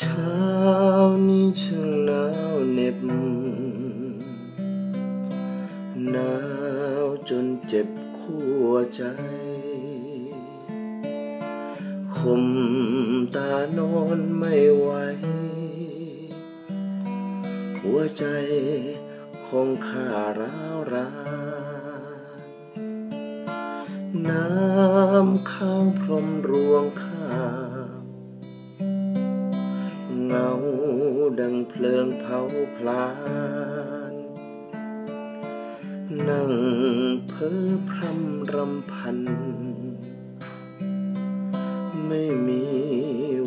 เช้านี้ช่างหนาวเหน็บหนาวจนเจ็บขั้วใจคมตานอนไม่ไหว หัวใจคงขาร้าวรานน้ำข้างพรมรวงข้า เงาดังเพลิงเผาพลาน นั่งเพ้อพรำรำพัน ไม่มี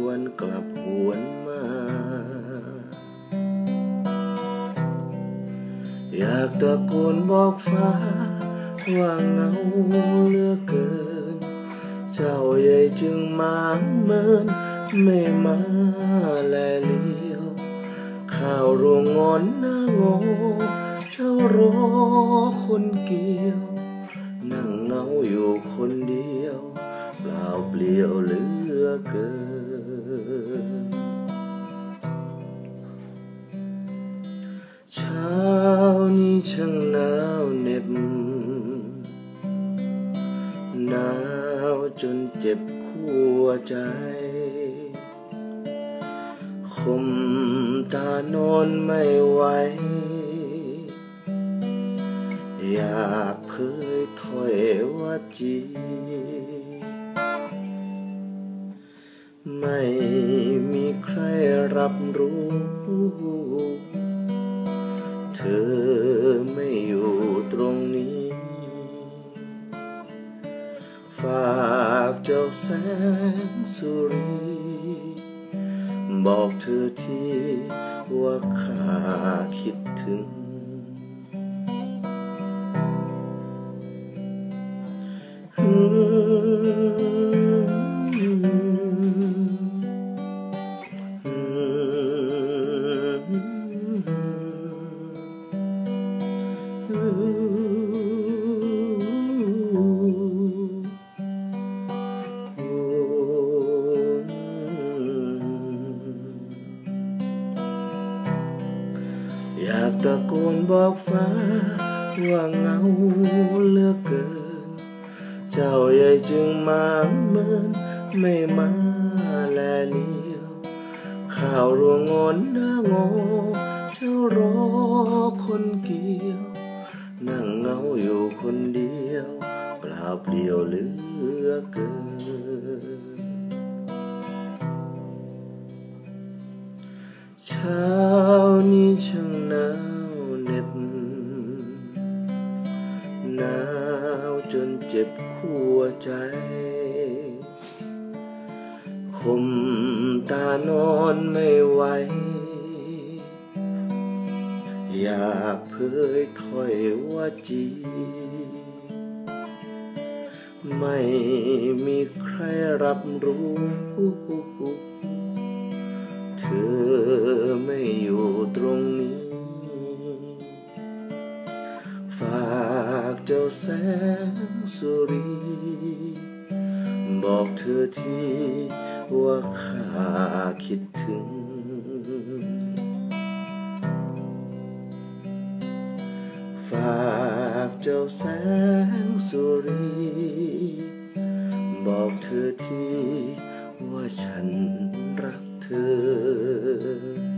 วันกลับหวนมา อยากตะโกนบอกฟ้า ว่าเงาเหลือเกิน เจ้าใหญ่จึงมางเมิน ไม่มาแลเลี้ยว ข้าวรวงงอนหน้าโงเจ้ารอคนเกี่ยว นั่งเงาอยู่คนเดียว เปล่าเปลี่ยวเหลือเกิน เช้านี้ช่างหนาวเหน็บหนาวจนเจ็บขั้วใจ คมตานอนไม่ไหว อยากเผยถ้อยว่าจี ไม่มีใครรับรู้ เธอไม่อยู่ตรงนี้ ฝากเจ้าแสงสุรี บอกเธอทีว่าข้าคิดถึงอะโกนบอกฟ้า ว่าเงาเหลือเกิน เจ้าใหญ่จึงมาเมินไม่มาแลเลี้ยวข้าวรวงงอนหน้าโงเจ้ารอคนเกี่ยว นั่งเงาอยู่คนเดียว เปล่าเปลี่ยวเหลือเกิน หนาวจนเจ็บขั้วใจคมตานอนไม่ไหว อยากเผยถ้อยว่าจี ไม่มีใครรับรู้ เธอไม่อยู่ตรงนี้ เจ้าแสงสุรี บอกเธอทีว่าข้าคิดถึง ฝากเจ้าแสงสุรี บอกเธอทีว่าฉันรักเธอ